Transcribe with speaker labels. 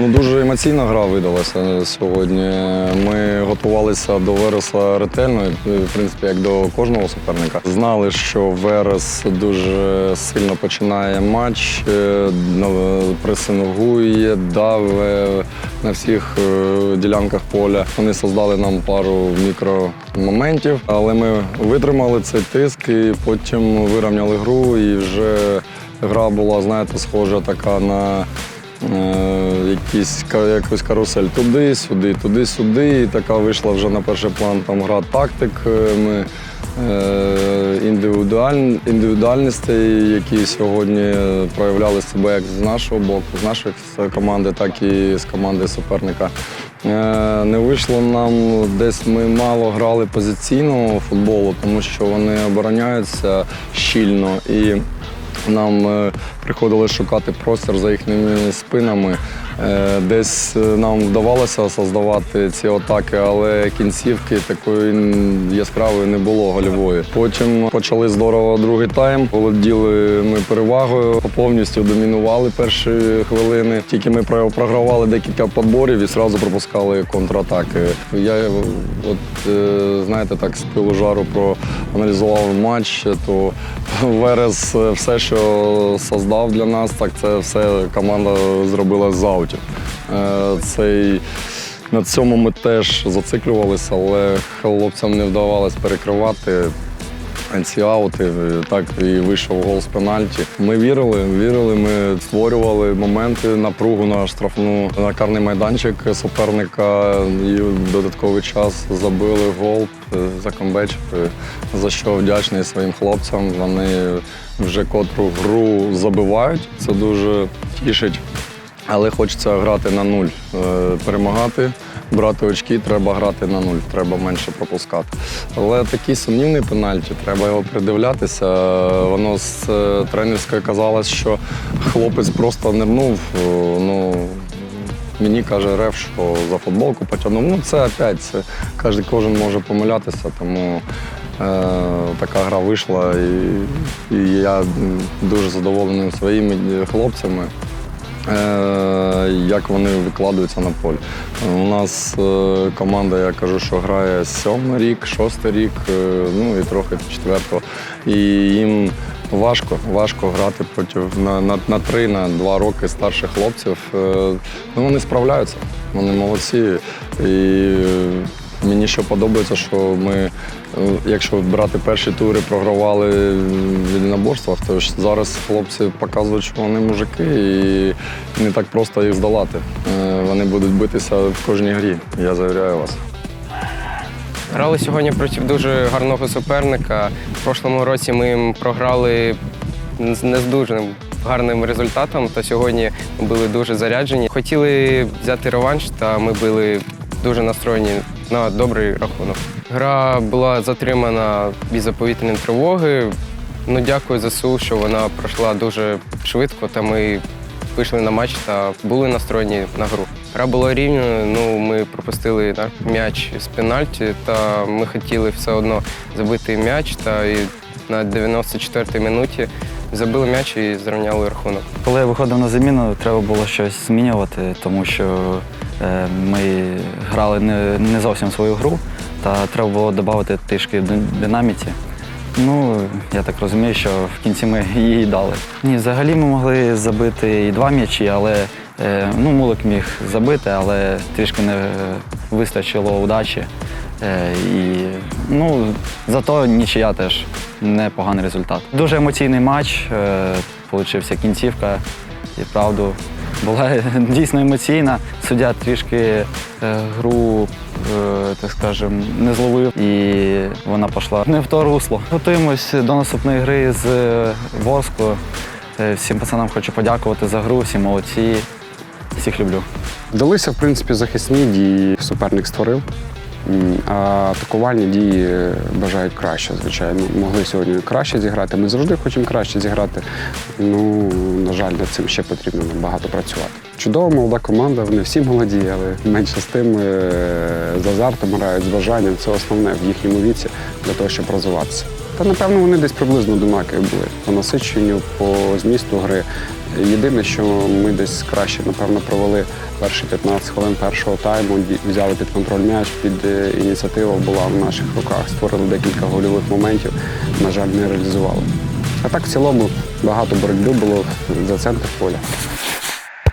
Speaker 1: Ну, дуже емоційна гра видалася сьогодні. Ми готувалися до Вереса ретельно, в принципі, як до кожного суперника. Знали, що Верес дуже сильно починає матч, е, пресингує, даве на всіх е, ділянках поля. Вони создали нам пару мікромоментів, але ми витримали цей тиск і потім вирівняли гру. І вже гра була, знаєте, схожа така на якісь, якусь карусель туди, сюди, туди, сюди. І така вийшла вже на перший план там гра тактик. Е, Ми е, індивідуаль, індивідуальностей, які сьогодні проявляли себе як з нашого боку, з нашої команди, так і з команди суперника. Е, Не вийшло нам десь ми мало грали позиційного футболу, тому що вони обороняються щільно і нам е, приходилось шукати простір за їхніми спинами. Е, Десь е, нам вдавалося создавати ці атаки, але кінцівки такої яскравої не було гольової. Потім почали здорово другий тайм. Володіли ми перевагою, повністю домінували перші хвилини. Тільки ми програвали декілька подборів і одразу пропускали контратаки. Я от знаєте, так з пилу жару проаналізував матч, то Верес все, що создав для нас, так це все команда зробила з аутів. Е, Цей на цьому ми теж зациклювалися, але хлопцям не вдавалось перекривати ці аути. Так і вийшов гол з пенальті. Ми вірили, вірили, ми створювали моменти, напругу на штрафну на карний майданчик суперника. І в додатковий час забили гол, е, закомбечили, за що вдячний своїм хлопцям. Вони вже котру гру забивають. Це дуже тішить. Але хочеться грати на нуль. Е, Перемагати, брати очки, треба грати на нуль, треба менше пропускати. Але такий сумнівний пенальті, треба його придивлятися. Воно з е, тренерської казалось, що хлопець просто нирнув. Е, Ну, мені каже Рев, що за футболку потягнув. Ну це опять, це кожен, кожен може помилятися, тому е, така гра вийшла. І, і я дуже задоволений своїми е, хлопцями як вони викладаються на полі. У нас е, команда, я кажу, що грає сьомий рік, шостий рік, е, ну і трохи четвертого. І їм важко, важко грати проти на, на, на три, на два роки старших хлопців. Е, Ну, вони справляються, вони молодці. І е, Мені що подобається, що ми, е, якщо брати перші тури, програвали в єдиноборствах, то зараз хлопці показують, що вони мужики і не так просто їх здолати. Е, Вони будуть битися в кожній грі, я завіряю вас.
Speaker 2: Грали сьогодні проти дуже гарного суперника. В прошлому році ми їм програли не з дуже гарним результатом, та сьогодні були дуже заряджені. Хотіли взяти реванш, та ми були дуже настроєні на добрий рахунок. Гра була затримана із повітряної тривоги. Ну, дякую ЗСУ, що вона пройшла дуже швидко, та ми вийшли на матч та були настроєні на гру. Гра була рівною, ну ми пропустили м'яч з пенальті, та ми хотіли все одно забити м'яч. Та і на 94-й минуті забили м'яч і зрівняли рахунок.
Speaker 3: Коли я виходив на заміну, треба було щось змінювати, тому що е, ми грали не, зовсім свою гру, та треба було додати трішки ди- динаміці. Ну, я так розумію, що в кінці ми її дали. Ні, взагалі ми могли забити і два м'ячі, але е, ну, Мулик міг забити, але трішки не вистачило удачі. Е, і, ну, зато нічия теж непоганий результат. Дуже емоційний матч, е, получився кінцівка і правду. Була дійсно емоційна. Суддя трішки е, гру, е, так скажем, не зловив, і вона пішла не в то русло. Готуємось до наступної гри з Ворску. Всім пацанам хочу подякувати за гру, всі молодці. Всіх люблю.
Speaker 4: Вдалися, в принципі, захисні дії суперник створив. А атакувальні дії бажають краще, звичайно. Могли сьогодні краще зіграти. Ми завжди хочемо краще зіграти. Ну, на жаль, над цим ще потрібно багато працювати. Чудова молода команда, вони всі молоді, але менше з тим е, з азартом грають, з бажанням. Це основне в їхньому віці для того, щоб розвиватися. Та напевно вони десь приблизно однакові були по насиченню, по змісту гри. Єдине, що ми десь краще, напевно, провели перші 15 хвилин першого тайму, взяли під контроль м'яч, під е, ініціатива була в наших руках, створили декілька гольових моментів, на жаль, не реалізували. А так в цілому багато боротьби було за центр поля.